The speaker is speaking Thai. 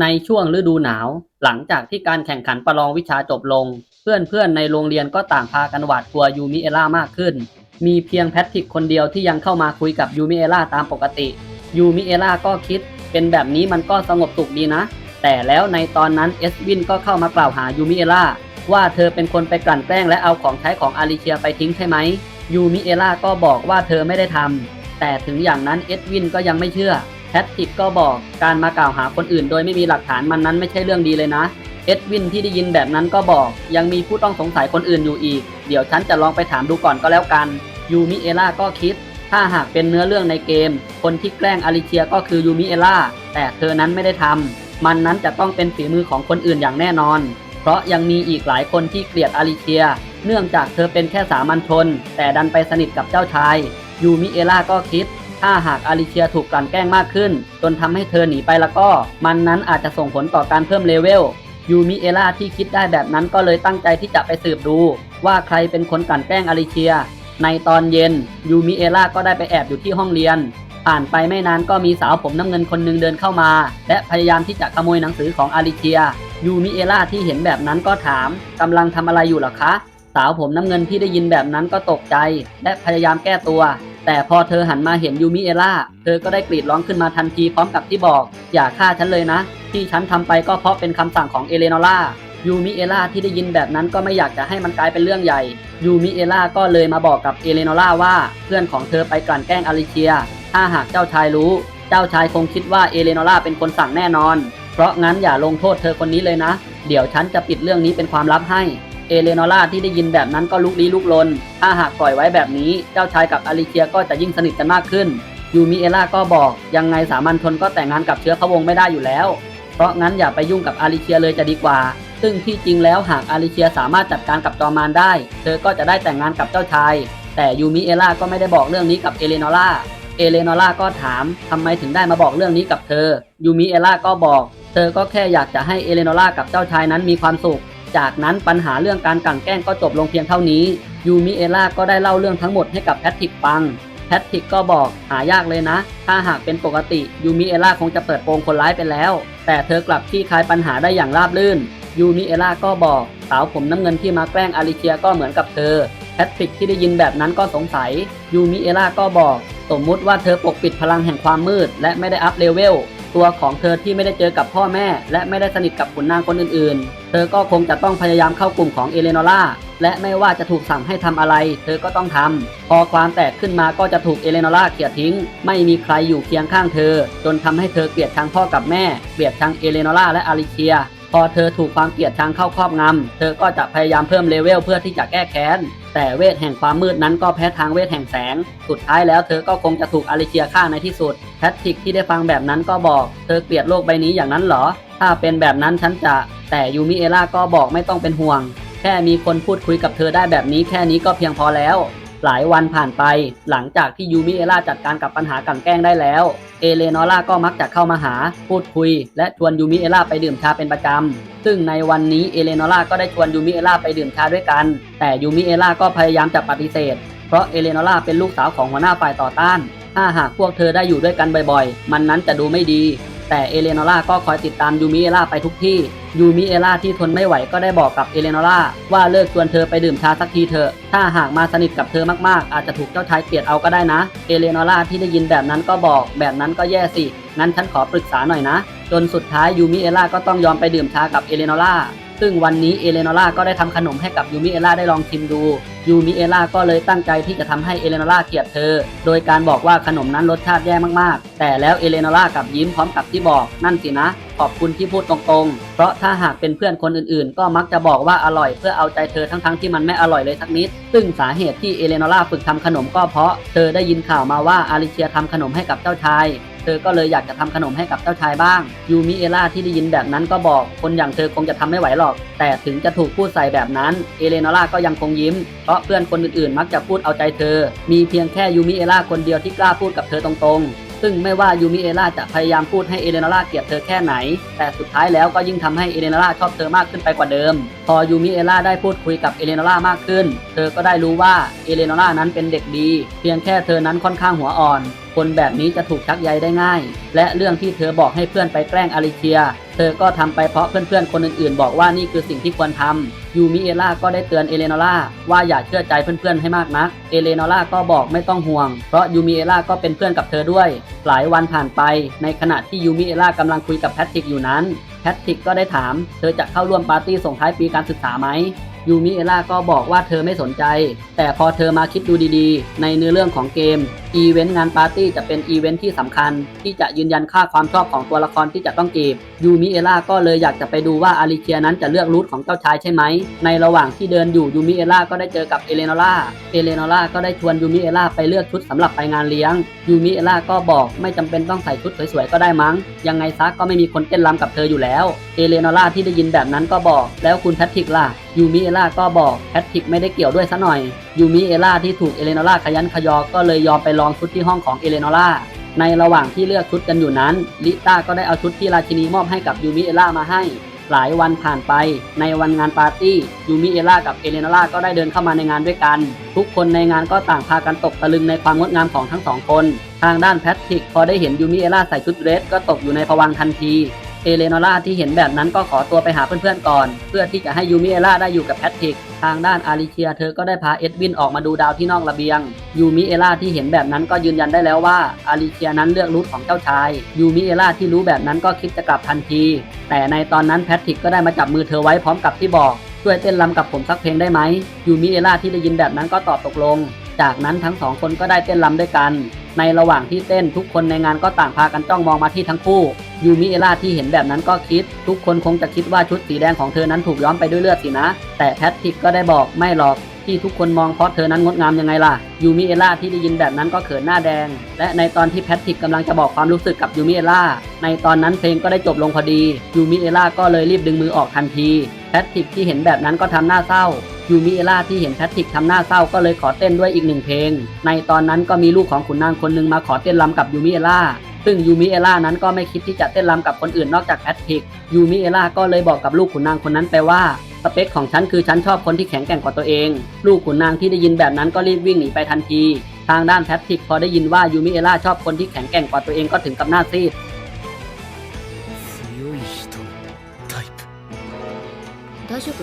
ในช่วงฤดูหนาว หลังจากที่การแข่งขันประลองวิชาจบลง เพื่อนๆในโรงเรียนก็ต่างพากันหวาดกลัวยูมิเอล่ามากขึ้น มีเพียงแพทริกคนเดียวที่ยังเข้ามาคุยกับยูมิเอล่าตามปกติยูมิเอล่าก็คิด เป็นแบบนี้มันก็สงบสุขดีนะ แต่แล้วในตอนนั้นเอสวินก็เข้ามากล่าวหายูมิเอล่าว่าเธอเป็นคนไปกลั่นแกล้งและเอาของใช้ของอาริเชียไปทิ้งใช่ไหมยูมิเอล่าก็บอกว่าเธอไม่ได้ทำแต่ถึงอย่างนั้นเอสวินก็ยังไม่เชื่อ แพทริกก็บอกการมากล่าวหาคนอื่น โดยไม่มีหลักฐานมันนั้นไม่ใช่เรื่องดีเลยนะ เอ็ดวินที่ได้ยินแบบนั้นก็บอก ยังมีผู้ต้องสงสัยคนอื่นอยู่อีก เดี๋ยวฉันจะลองไปถามดูก่อนก็แล้วกัน ยูมิเอล่าก็คิด ถ้าหากเป็นเนื้อเรื่องในเกม คนที่แกล้งอลิเชียก็คือยูมิเอล่า แต่เธอนั้นไม่ได้ทำมันนั้นจะต้องเป็นฝีมือของคนอื่นอย่างแน่นอน เพราะยังมีอีกหลายคนที่เกลียดอลิเชีย เนื่องจากเธอเป็นแค่สามัญชน แต่ดันไปสนิทกับเจ้าชาย ยูมิเอล่าก็คิด ถ้าหากอาริเชียถูกกลั่นแกล้งมากขึ้น จนทำให้เธอหนีไปแล้วก็ มันนั้นอาจจะส่งผลต่อการเพิ่มเลเวลยูมิเอล่าที่คิดได้แบบนั้นก็เลยตั้งใจที่จะไปสืบดู ว่าใครเป็นคนกลั่นแกล้งอาริเชีย ในตอนเย็นยูมิเอล่าก็ได้ไปแอบอยู่ที่ห้องเรียน ผ่านไปไม่นานก็มีสาวผมน้ำเงินคนหนึ่งเดินเข้ามา และพยายามที่จะขโมยหนังสือของอาริเชียยูมิเอล่าที่เห็นแบบนั้นก็ถามกำลังทำอะไรอยู่หรอคะ สาวผมน้ำเงินที่ได้ยินแบบนั้นก็ตกใจ และพยายามแก้ตัว แต่พอเธอหันมาเห็นยูมิเอล่า เธอก็ได้กรีดร้องขึ้นมาทันทีพร้อมกับที่บอก อย่าฆ่าฉันเลยนะ ที่ฉันทำไปก็เพราะเป็นคำสั่งของเอเลนอล่ายูมิเอล่าที่ได้ยินแบบนั้นก็ไม่อยากจะให้มันกลายเป็นเรื่องใหญ่ยูมิเอล่าก็เลยมาบอกกับเอเลนอล่าว่าเพื่อนของเธอไปกลั่นแกล้งอาริเชีย ถ้าหากเจ้าชายรู้ เจ้าชายคงคิดว่าเอเลนอล่าเป็นคนสั่งแน่นอน เพราะงั้นอย่าลงโทษเธอคนนี้เลยนะ เดี๋ยวฉันจะปิดเรื่องนี้เป็นความลับให้ เอเลนอล่าที่ได้ยินแบบนั้นก็ลุกลี้ลุกลน ถ้าหากปล่อยไว้แบบนี้ เจ้าชายกับอาริเชียก็จะยิ่งสนิทกันมากขึ้น ยูมิเอล่าก็บอก ยังไงสามัญชนก็แต่งงานกับเชื้อพระวงศ์ไม่ได้อยู่แล้ว เพราะงั้นอย่าไปยุ่งกับอาริเชียเลยจะดีกว่า ซึ่งที่จริงแล้วหากอาริเชียสามารถจัดการกับจอมานได้ เธอก็จะได้แต่งงานกับเจ้าชาย แต่ยูมิเอล่าก็ไม่ได้บอกเรื่องนี้กับเอเลนอล่า เอเลนอล่าก็ถามทำไมถึงได้มาบอกเรื่องนี้กับเธอ ยูมิเอล่าก็บอก เธอก็แค่อยากจะให้เอเลนอล่ากับเจ้าชายนั้นมีความสุข จากนั้นปัญหาเรื่องการกลั่นแกล้งก็จบลงเพียงเท่านี้ยูมิเอล่าก็ได้เล่าเรื่องทั้งหมดให้กับแพทริกฟังแพทริกก็บอกหายากเลยนะ ถ้าหากเป็นปกติยูมิเอล่าคงจะเปิดโปงคนร้ายไปแล้ว แต่เธอกลับคลี่คลายปัญหาได้อย่างราบรื่นยูมิเอล่าก็บอกสาวผมน้ำเงินที่มาแกล้งอาริเชียก็เหมือนกับเธอแพทริกที่ได้ยินแบบนั้นก็สงสัยยูมิเอล่าก็บอก สมมุติว่าเธอปกปิดพลังแห่งความมืด และไม่ได้อัพเลเวล ตัวของเธอที่ไม่ได้เจอกับพ่อแม่ และไม่ได้สนิทกับขุนนางคนอื่นๆ เธอก็คงจะต้องพยายามเข้ากลุ่มของเอเลนอร่าและไม่ว่าจะถูกสั่งให้ทำอะไร เธอก็ต้องทำพอความแตกขึ้นมาก็จะถูกเอเลนอร่าเกลียดทิ้ง ไม่มีใครอยู่เคียงข้างเธอ จนทำให้เธอเกลียดชังพ่อกับแม่ เกลียดชังเอเลนอร่าและอาริเชีย พอเธอถูกความเกลียดชังเข้าครอบงำ เธอก็จะพยายามเพิ่มเลเวลเพื่อที่จะแก้แค้น แต่เวทแห่งความมืดนั้นก็แพ้ทางเวทแห่งแสง สุดท้ายแล้วเธอก็คงจะถูกอาริเชียฆ่าในที่สุด แพทริกที่ได้ฟังแบบนั้นก็บอก เธอเกลียดโลกใบนี้อย่างนั้นเหรอ ถ้าเป็นแบบนั้นฉันจะ แต่ยูมิเอล่าก็บอกไม่ต้องเป็นห่วง แค่มีคนพูดคุยกับเธอได้แบบนี้แค่นี้ก็เพียงพอแล้ว หลายวันผ่านไป หลังจากที่ยูมิเอล่าจัดการกับปัญหากลั่นแกล้งได้แล้ว เอเลนอล่าก็มักจะเข้ามาหา พูดคุย และชวนยูมิเอล่าไปดื่มชาเป็นประจำ ซึ่งในวันนี้เอเลนอล่าก็ได้ชวนยูมิเอล่าไปดื่มชาด้วยกัน แต่ยูมิเอล่าก็พยายามจะปฏิเสธ เพราะเอเลนอล่าเป็นลูกสาวของหัวหน้าฝ่ายต่อต้าน ถ้าหากพวกเธอได้อยู่ด้วยกันบ่อยๆ มันนั้นจะดูไม่ดี แต่เอเลนอล่าก็คอยติดตามยูมิเอล่าไปทุกที่ ยูมิเอล่าที่ทนไม่ไหวก็ได้บอกกับเอเลนอล่าว่าเลิกชวนเธอไปดื่มชาสักทีเถอะ ถ้าหากมาสนิทกับเธอมากๆ อาจจะถูกเจ้าชายเกลียดเอาก็ได้นะ เอเลนอล่าที่ได้ยินแบบนั้นก็บอก แบบนั้นก็แย่สิ งั้นฉันขอปรึกษาหน่อยนะ จนสุดท้ายยูมิเอล่าก็ต้องยอมไปดื่มชากับเอเลนอล่าซึ่งวันนี้เอเลนอล่าก็ได้ทำขนมให้กับยูมิเอล่าได้ลองชิมดู ยูมิเอล่าก็เลยตั้งใจที่จะทำให้เอเลนอล่าเกลียดเธอ โดยการบอกว่าขนมนั้นรสชาติแย่มากๆ แต่แล้วเอเลนอล่ากลับยิ้มพร้อมกับที่บอกนั่นสินะ ขอบคุณที่พูดตรงๆ เพราะถ้าหากเป็นเพื่อนคนอื่นๆ ก็มักจะบอกว่าอร่อยเพื่อเอาใจเธอทั้งๆที่มันไม่อร่อยเลยสักนิด ซึ่งสาเหตุที่เอเลนอล่าฝึกทำขนมก็เพราะเธอได้ยินข่าวมาว่าอาริเชียทำขนมให้กับเจ้าชาย เธอก็เลยอยากจะทำขนมให้กับเจ้าชายบ้าง ยูมิเอล่าที่ได้ยินแบบนั้นก็บอกคนอย่างเธอคงจะทำไม่ไหวหรอก แต่ถึงจะถูกพูดใส่แบบนั้น เอเลนอล่าก็ยังคงยิ้ม เพราะเพื่อนคนอื่นๆ มักจะพูดเอาใจเธอ มีเพียงแค่ยูมิเอล่าคนเดียวที่กล้าพูดกับเธอตรงๆ ซึ่งไม่ว่ายูมิเอล่าจะพยายามพูดให้เอเลนอล่าเกลียดเธอแค่ไหน แต่สุดท้ายแล้วก็ยิ่งทำให้เอเลนอล่าชอบเธอมากขึ้นไปกว่าเดิม พอยูมิเอล่าได้พูดคุยกับเอเลนอล่ามากขึ้น เธอก็ได้รู้ว่าเอเลนอล่านั้นเป็นเด็กดี เพียงแค่เธอนั้นค่อนข้างหัวอ่อน คนแบบนี้จะถูกชักใยได้ง่าย และเรื่องที่เธอบอกให้เพื่อนไปแกล้งอาริเชีย เธอก็ทำไปเพราะเพื่อนๆ คนอื่นๆ บอกว่านี่คือสิ่งที่ควรทำยูมิเอล่าก็ได้เตือนเอเลนอล่าว่าอย่าเชื่อใจเพื่อนๆ ให้มากนัก เอเลนอล่าก็บอกไม่ต้องห่วง เพราะยูมิเอล่าก็เป็นเพื่อนกับเธอด้วย หลายวันผ่านไป ในขณะที่ยูมิเอล่ากำลังคุยกับแพทริกอยู่นั้น แพทริกก็ได้ถาม เธอจะเข้าร่วมปาร์ตี้ส่งท้ายปีการศึกษาไหมยูมิเอล่าก็บอกว่าเธอไม่สนใจ แต่พอเธอมาคิดดูดีๆ ในเนื้อเรื่องของเกม อีเวนต์งานปาร์ตี้จะเป็นอีเวนต์ที่สำคัญ ที่จะยืนยันค่าความชอบของตัวละครที่จะต้องจีบยูมิเอล่าก็เลยอยากจะไปดูว่าอาริเคียนั้นจะเลือกรูทของเจ้าชายใช่ไหม ในระหว่างที่เดินอยู่ยูมิเอล่าก็ได้เจอกับเอเลนอล่าเอเลนอล่าก็ได้ชวนยูมิเอล่าไปเลือกชุดสำหรับไปงานเลี้ยงยูมิเอล่าก็บอกไม่จำเป็นต้องใส่ชุดสวยๆก็ได้มั้ง ยังไงซะก็ไม่มีคนเต้นรำกับเธออยู่แล้วเอเลนอล่าที่ได้ยินแบบนั้นก็บอกแล้วคุณแพทริกล่ะยูมิเอล่าก็บอกแพทริกไม่ได้เกี่ยวด้วยซะหน่อยยูมิเอล่าที่ถูกเอเลนอล่าขยันขยอก็เลยยอมไปลอองชุดที่ห้องของเอเลนอล่าในระหว่างที่เลือกชุดกันอยู่นั้นลิต้าก็ได้เอาชุดที่ราชินีมอบให้กับยูมิเอล่ามาให้ หลายวันผ่านไป ในวันงานปาร์ตี้ยูมิเอล่ากับเอเลนอล่าก็ได้เดินเข้ามาในงานด้วยกัน ทุกคนในงานก็ต่างพากันตกตะลึงในความงดงามของทั้งสองคน ทางด้านแพทริกพอได้เห็นยูมิเอล่าใส่ชุดเรสก็ตกอยู่ในภวังทันที เอเลนอล่าที่เห็นแบบนั้นก็ขอตัวไปหาเพื่อนๆก่อน เพื่อที่จะให้ยูมิเอล่าได้อยู่กับแพทริก ทางด้านอาริเชียเธอก็ได้พาเอ็ดวินออกมาดูดาวที่นอกระเบียง ยูมิเอล่าที่เห็นแบบนั้นก็ยืนยันได้แล้วว่าอาริเชียนั้นเลือกรูทของเจ้าชาย ยูมิเอล่าที่รู้แบบนั้นก็คิดจะกลับทันที แต่ในตอนนั้นแพทริกก็ได้มาจับมือเธอไว้พร้อมกับที่บอก ช่วยเต้นรำกับผมสักเพลงได้ไหม ยูมิเอล่าที่ได้ยินแบบนั้นก็ตอบตกลง จากนั้นทั้งสองคนก็ได้เต้นรำด้วยกัน ในระหว่างที่เต้นทุกคนในงานก็ต่างพากันจ้องมองมาที่ทั้งคู่ ยูมิเอล่าที่เห็นแบบนั้นก็คิด ทุกคนคงจะคิดว่าชุดสีแดงของเธอนั้นถูกย้อมไปด้วยเลือดสินะ แต่แพทริกก็ได้บอกไม่หรอก ที่ทุกคนมองเพราะเธอนั้นงดงามยังไงล่ะ ยูมิเอล่าที่ได้ยินแบบนั้นก็เขินหน้าแดง และในตอนที่แพทริกกำลังจะบอกความรู้สึกกับยูมิเอล่า ในตอนนั้นเพลงก็ได้จบลงพอดี ยูมิเอล่าก็เลยรีบดึงมือออกทันที แพทริกที่เห็นแบบนั้นก็ทำหน้าเศร้า ยูมิเอล่าที่เห็นแพทริกทำหน้าเศร้าก็เลยขอเต้นด้วยอีกหนึ่งเพลง ในตอนนั้นก็มีลูกของขุนนางคนหนึ่งมาขอเต้นรำกับยูมิเอล่าซึ่งยูมิเอล่านั้นก็ไม่คิดที่จะเต้นรำกับคนอื่นนอกจากแพทริก ยูมิเอล่าก็เลยบอกกับลูกขุนนางคนนั้นไปว่า สเปคของฉันคือฉันชอบคนที่แข็งแกร่งกว่าตัวเอง ลูกขุนนางที่ได้ยินแบบนั้นก็รีบวิ่งหนีไปทันที ทางด้านแพทริกพอได้ยินว่ายูมิเอล่าชอบคนที่แข็งแกร่งกว่าตัวเองก็ถึงกับหน้าซีด 強い人のタイプ大丈夫